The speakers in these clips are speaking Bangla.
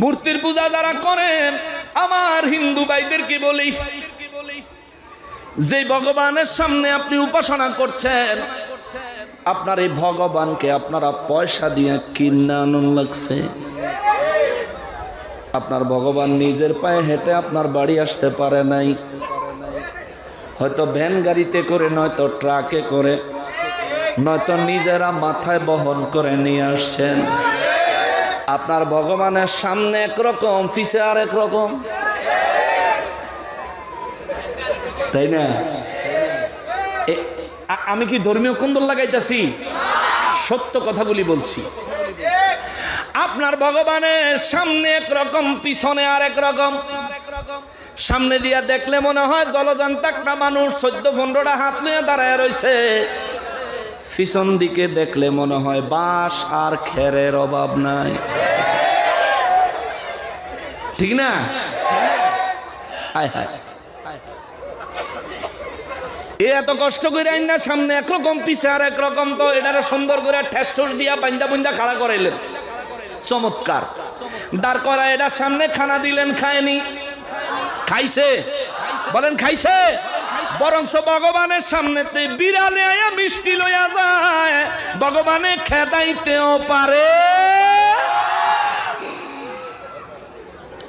মূর্তির পূজা যারা করেন, আমার হিন্দু ভাইদেরকে বলি, যে ভগবানের সামনে আপনি উপাসনা করছেন, আপনার এই ভগবানকে আপনারা পয়সা দিয়ে কিনে আনন্দ লাগছে। আপনার ভগবান নিজের পায়ে হেঁটে আপনার বাড়ি আসতে পারে নাই। হয়তো ভ্যান গাড়িতে করে, নয়তো ট্রাকে করে, নয়তো নিজেরা মাথায় বহন করে নিয়ে আসছেন। আপনার ভগবানের সামনে একরকম পিছে আর একরকম তাই না? আমি কি ধর্মীয় কুন্দল লাগাইতেছি? সত্য কথাগুলি বলছি। আপনার ভগবানের সামনে একরকম পিছনে আর একরকম সামনে দিয়া দেখলে মনে হয় জলজান্তাকটা মানুষ, চোদ্দ পনেরোটা হাত নিয়ে দাঁড়ায় রয়েছে পিছন দিকে দেখলে মনে হয় বাঁশ আর খেরের অভাব নাই। ঠিক না? হায় হায়। এ এত কষ্ট করে আইন না, সামনে একরকম পিছে আর একরকম তো এটারে সুন্দর করে ঠেস ঠুস দিয়া বান্দা বুন্দা খাড়া করাইলেন। চমৎকার। দাঁড় করা এটা সামনে, খানা দিলেন, খায়নি। খাইছে? বলেন, খাইছে? বরঞ্চ ভগবানের সামনেতে বিড়ালে আয়া মিষ্টি লইয়া যায়। ভগবানে খেদাইতেও পারে।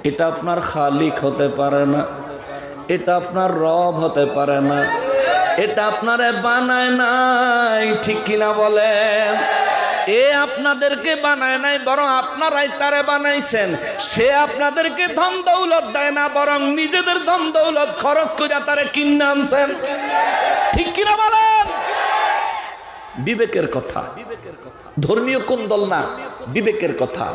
এটা আপনার খালিক হতে পারে না, এটা আপনার রব হতে পারে না, এটা আপনারে বানায় নাই, ঠিক কিনা বলেন? এ আপনাদেরকে বানায় নাই, বরং আপনারাই তারে বানাইছেন। সে আপনাদেরকে ধন দৌলত দেয় না, বরং নিজেদের ধন দৌলত খরচ করে তারে কিনে আনছেন। ঠিক কিনা বলেন? বিবেকের কথা। ধর্মীয় কোন দল না, বিবেকের কথা।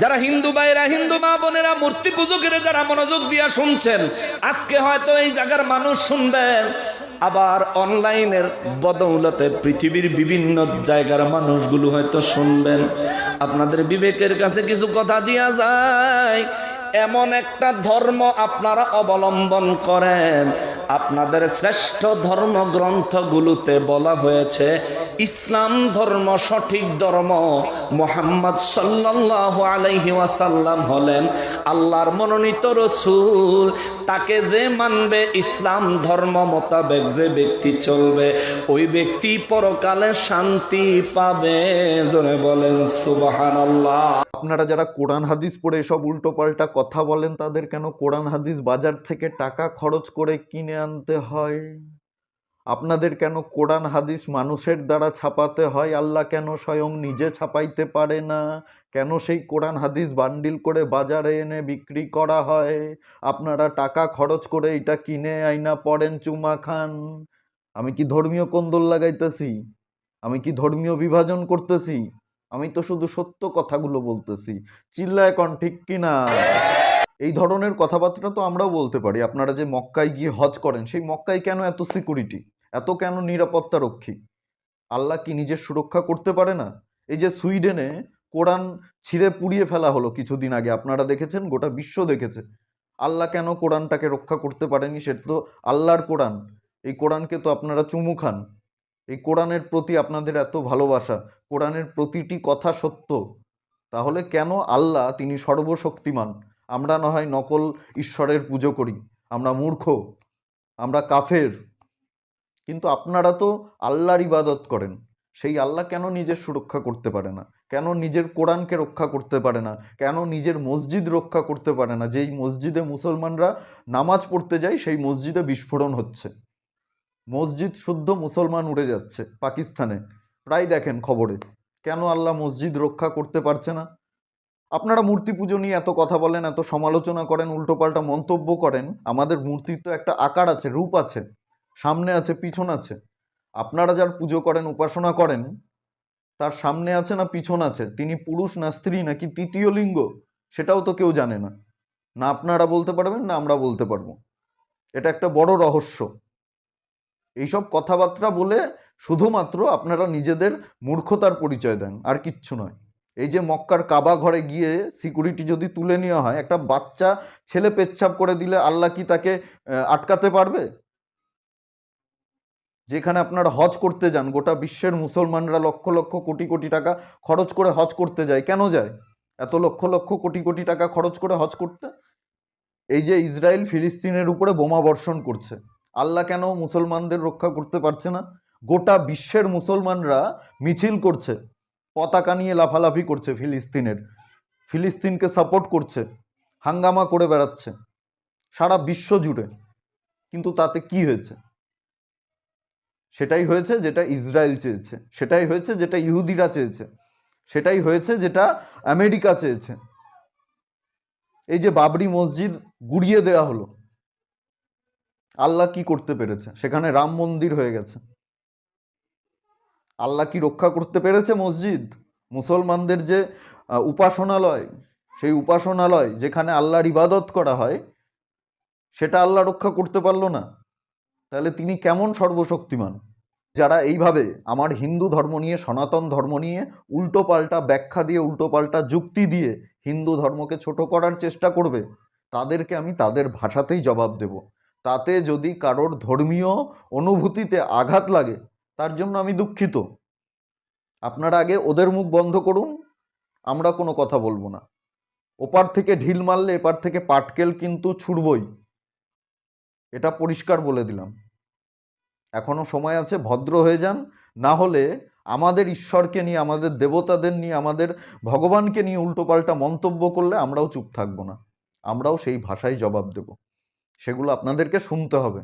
যারা হিন্দু ভাইরা হিন্দু মা বোনেরা মূর্তি পূজকের যারা মনোযোগ দিয়া শুনছেন, আজকে হয়তো এই জায়গার মানুষ শুনবেন, আবার অনলাইনের বদৌলতে পৃথিবীর বিভিন্ন জায়গার মানুষগুলো হয়তো শুনবেন। আপনাদের বিবেকের কাছে কিছু কথা দিয়া যায়। এমন একটা ধর্ম আপনারা অবলম্বন করেন। আপনাদের শ্রেষ্ঠ ধর্মগ্রন্থগুলোতে বলা হয়েছে ইসলাম ধর্ম, সঠিক ধর্ম মোহাম্মদ সাল্লাহ আলাইহি ওয়াসাল্লাম হলেন আল্লাহর মনোনীত রসুল। তাকে যে মানবে, ইসলাম ধর্ম মোতাবেক যে ব্যক্তি চলবে, ওই ব্যক্তি পরকালে শান্তি পাবে। জনে বলেন সুবাহান আল্লাহ আপনারা যারা কোরআন হাদিস পড়ে এসব উল্টোপাল্টা কথা বলেন, তাদের কেন কোরআন হাদিস বাজার থেকে টাকা খরচ করে কিনে আনতে হয়? আপনাদের কেন কোরআন হাদিস মানুষের দ্বারা ছাপাতে হয়? আল্লাহ কেন স্বয়ং নিজে ছাপাইতে পারে না? কেন সেই কোরআন হাদিস বান্ডিল করে বাজারে এনে বিক্রি করা হয়? আপনারা টাকা খরচ করে এটা কিনে আইনা পড়েন চুমা খান। আমি কি ধর্মীয় কোন্দল লাগাইতেছি? আমি কি ধর্মীয় বিভাজন করতেছি? আমি তো শুধু সত্য কথাগুলো বলতেছি। চিল্লায় কন ঠিক কিনা? এই ধরনের কথাবার্তা তো আমরাও বলতে পারি। আপনারা যে মক্কায় গিয়ে হজ করেন, সেই মক্কায় কেন এত সিকিউরিটি এত কেন নিরাপত্তা রক্ষী? আল্লাহ কি নিজের সুরক্ষা করতে পারে না? এই যে সুইডেনে কোরআন ছিঁড়ে পুড়িয়ে ফেলা হলো কিছুদিন আগে, আপনারা দেখেছেন? গোটা বিশ্ব দেখেছে। আল্লাহ কেন কোরআনটাকে রক্ষা করতে পারেনি? সেটা তো আল্লাহর কোরআন। এই কোরআনকে তো আপনারা চুমু খান। এই কোরআনের প্রতি আপনাদের এত ভালোবাসা, কোরআনের প্রতিটি কথা সত্য। তাহলে কেন আল্লাহ তিনি সর্বশক্তিমান? আমরা না হয় নকল ঈশ্বরের পুজো করি। আমরা মূর্খ। আমরা কাফের। কিন্তু আপনারা তো আল্লাহর ইবাদত করেন। সেই আল্লাহ কেন নিজের সুরক্ষা করতে পারে না? কেন নিজের কোরআনকে রক্ষা করতে পারে না? কেন নিজের মসজিদ রক্ষা করতে পারে না? যেই মসজিদে মুসলমানরা নামাজ পড়তে যায়, সেই মসজিদে বিস্ফোরণ হচ্ছে। মসজিদ শুদ্ধ মুসলমান উড়ে যাচ্ছে পাকিস্তানে। প্রায় দেখেন খবরে। কেন আল্লাহ মসজিদ রক্ষা করতে পারছে না? আপনারা মূর্তি পুজো নিয়ে এত কথা বলেন, এত সমালোচনা করেন, উল্টোপাল্টা মন্তব্য করেন, আমাদের মূর্তির তো একটা আকার আছে, রূপ আছে। সামনে আছে, পিছন আছে। আপনারা যার পুজো করেন, উপাসনা করেন, তার সামনে আছে না পিছন আছে? তিনি পুরুষ না স্ত্রী নাকি তৃতীয় লিঙ্গ? সেটাও তো কেউ জানে না। না আপনারা বলতে পারবেন, না আমরা বলতে পারব। এটা একটা বড় রহস্য। এইসব কথাবার্তা বলে শুধুমাত্র আপনারা নিজেদের মূর্খতার পরিচয় দেন, আর কিচ্ছু নয়। এই যে মক্কার কাবা ঘরে গিয়ে সিকিউরিটি যদি তুলে নেওয়া হয়, একটা বাচ্চা ছেলে পেচ্ছাপ করে দিলে আল্লাহ কি তাকে আটকাতে পারবে? যেখানে আপনারা হজ করতে যান, গোটা বিশ্বের মুসলমানরা লক্ষ লক্ষ কোটি কোটি টাকা খরচ করে হজ করতে যায়। কেন যায়? এত লক্ষ লক্ষ কোটি কোটি টাকা খরচ করে হজ করতে? এই যে ইসরায়েল ফিলিস্তিনের উপরে বোমা বর্ষণ করছে, আল্লাহ কেন মুসলমানদের রক্ষা করতে পারছে না? গোটা বিশ্বের মুসলমানরা মিছিল করছে, পতাকা নিয়ে লাফালাফি করছে ফিলিস্তিনের। ফিলিস্তিনকে সাপোর্ট করছে, হাঙ্গামা করে বেড়াচ্ছে, সারা বিশ্ব জুড়ে। কিন্তু তাতে কি হয়েছে? সেটাই হয়েছে যেটা ইসরায়েল চেয়েছে, সেটাই হয়েছে যেটা ইহুদিরা চেয়েছে, সেটাই হয়েছে যেটা আমেরিকা চেয়েছে। এই যে বাবরি মসজিদ গুড়িয়ে দেওয়া হলো, আল্লাহ কি করতে পেরেছে? সেখানে রাম মন্দির হয়ে গেছে। আল্লাহ কি রক্ষা করতে পেরেছে মসজিদ? মুসলমানদের যে উপাসনালয়, সেই উপাসনালয় যেখানে আল্লাহর ইবাদত করা হয়, সেটা আল্লাহ রক্ষা করতে পারল না। তাহলে তিনি কেমন সর্বশক্তিমান? যারা এইভাবে আমার হিন্দু ধর্ম নিয়ে, সনাতন ধর্ম নিয়ে উল্টো পাল্টা ব্যাখ্যা দিয়ে উল্টো পাল্টা যুক্তি দিয়ে হিন্দু ধর্মকে ছোট করার চেষ্টা করবে, তাদেরকে আমি তাদের ভাষাতেই জবাব দেব। তাতে যদি কারোর ধর্মীয় অনুভূতিতে আঘাত লাগে, তার জন্য আমি দুঃখিত। আপনারা আগে ওদের মুখ বন্ধ করুন, আমরা কোনো কথা বলব না। ওপার থেকে ঢিল মারলে, এপার থেকে পাটকেল কিন্তু ছুড়বই। এটা পরিষ্কার বলে দিলাম। এখনও সময় আছে, ভদ্র হয়ে যান। না হলে আমাদের ঈশ্বরকে নিয়ে, আমাদের দেবতাদের নিয়ে, আমাদের ভগবানকে নিয়ে উল্টোপাল্টা মন্তব্য করলে আমরাও চুপ থাকব না। আমরাও সেই ভাষায় জবাব দেব। সেগুলো আপনাদেরকে শুনতে হবে।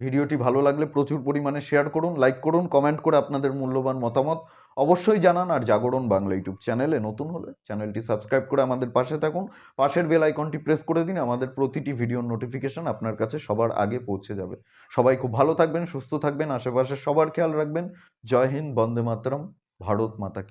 ভিডিওটি ভালো লাগলে প্রচুর পরিমাণে শেয়ার করুন, লাইক করুন, কমেন্ট করে আপনাদের মূল্যবান মতামত অবশ্যই জানান আর জাগরণ বাংলা ইউটিউব চ্যানেলে নতুন হলে চ্যানেলটি সাবস্ক্রাইব করে আমাদের পাশে থাকুন। পাশের বেল আইকনটি প্রেস করে দিন, আমাদের প্রতিটি ভিডিওর নোটিফিকেশন আপনার কাছে সবার আগে পৌঁছে যাবে। সবাই খুব ভালো থাকবেন, সুস্থ থাকবেন, আশেপাশে সবার খেয়াল রাখবেন। জয় হিন্দ, বন্দে মাতরম, ভারত মাতা কি